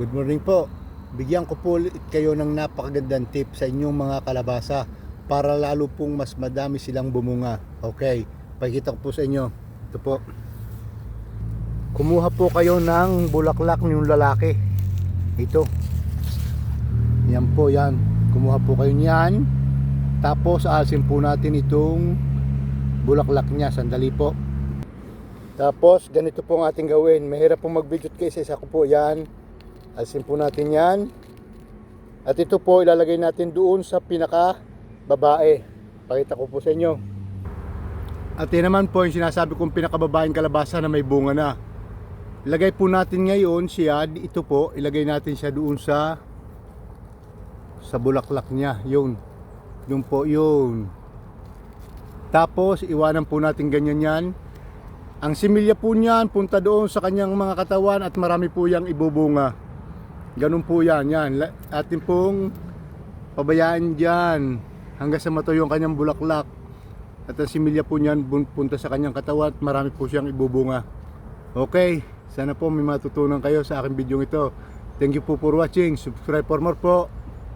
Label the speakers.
Speaker 1: Good morning po. Bigyan ko po kayo ng napakagandang tip sa inyong mga kalabasa para lalo pong mas madami silang bumunga. Okay, pakita ko po sa inyo. Ito po. Kumuha po kayo ng bulaklak ng lalaki. Ito. Yan po yan. Kumuha po kayo niyan. Tapos aasin po natin itong bulaklak niya. Sandali po. Tapos ganito po ang ating gawin. Mahirap po mag-video kasi isa ko po yan. Asin po natin yan. At ito po ilalagay natin doon sa pinaka babae. Pakita ko po sa inyo. At yan naman po yung sinasabi kong pinakababaeng kalabasa na may bunga na. Ilagay po natin ngayon siya, ito po, ilagay natin siya doon sa sa bulaklak niya. Yun. Yun po, yun. Tapos, iwanan po natin ganyan yan. Ang similya po niyan, punta doon sa kanyang mga katawan at marami po yang ibubunga. Ganun po yan, yan. Atin pong pabayaan dyan hanggang sa matuyo ang kanyang bulaklak. At ang similya po niyan punta sa kanyang katawan at marami po siyang ibubunga. Okay, sana po may matutunan kayo sa aking video ito. Thank you po for watching. Subscribe for more po.